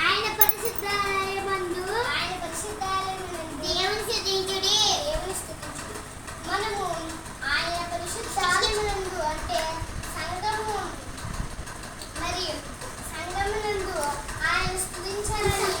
ఆయన పరిశుద్ధాలయమందు ఆయన పరిశుద్ధాలయమందు దేవుని స్థుతించుడి దేవుని స్థుతించుడి మనము ఆయన పరిశుద్ధాలయమందు అంటే సంఘము మరి ఆయన స్థుతించాలని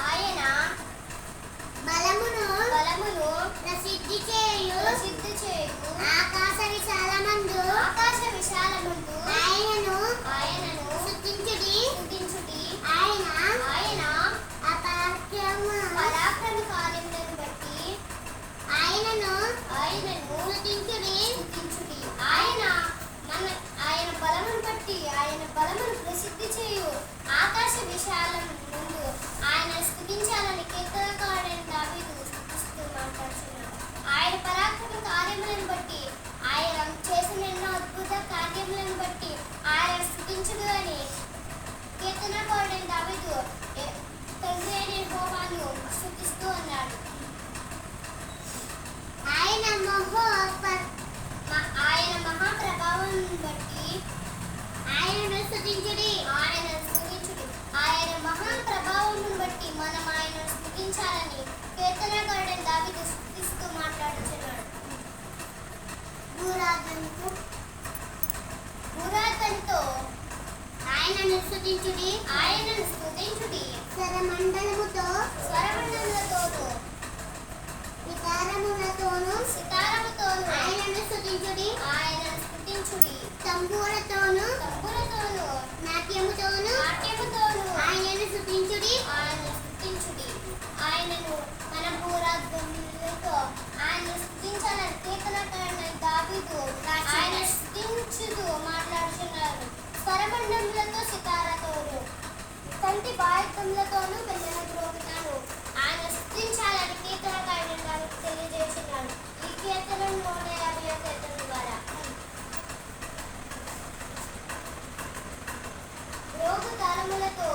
ఆయన బలమును బలమును ప్రసిద్ధి చేయు ప్రసిద్ధి చేయు ఆకాశ విశాలమందు ఆకాశ విశాలముందు ఆయనను ఆయనను స్తుతించుడి స్తుతించుడి ఆయన ఆయన అపరాక్రమ పరాక్రమ కార్యములను బట్టి ఆయనను ఆయనను స్తుతించుడి స్తుతించుడి ఆయన మన ఆయన బలమును బట్టి ఆయన బలమును ప్రసిద్ధి చేయు ఆకాశ విశాలం ముందు ఆయన స్తుతించాలని కీర్తనకారుడైన దావీదు స్తుతిస్తూ మాట్లాడుతున్నాడు ఆయన పరాక్రమ కార్యములను బట్టి ఆయన చేసిన ఎన్నో అద్భుత కార్యములను బట్టి ఆయన స్తుతించుడు అని కీర్తనకారుడైన దావీదు ఆయన ఆయన మహాప్రభావం బట్టి ఆయన స్తుతించుడి ఆయన బట్టి మనం ఆయన స్తుతించాలని కీర్తనకారుడైన దావీదు స్తుతిస్తూ మాట్లాడుతున్నాడు. ఆయనను స్తుతించుడి ఆయనను స్తుతించుడి స్వరమండలముతో స్వరమండలతోనూ వికారములతోనూ సితారముతోనూ. ఆయనను స్తుతించుడి ఆయనను స్తుతించుడి తంబూరతోనూ తప్పులతోనూ నాట్యముతోనూ నాట్యముతోనూ. ఆయనను స్తుతించుడి ఆయనను స్తుతించుడి ఆయనను మన పూరాగ్రములతో ఆయన స్తుతించాలని కీర్తనకారుడైన దావీదు. ఆయన స్తుతించుతూ మాట్లాడుతున్నారు స్వరమండములతో సితారతోను కంటి బాయకములతోనూ పిల్లల ఆయన స్తుతించాలని కీర్తనకారుడైన దావీదు తెలియజేస్తున్నాడు. ఈ కీర్తన నూట యాభై కీర్తన ద్వారా. రోగు తరములతో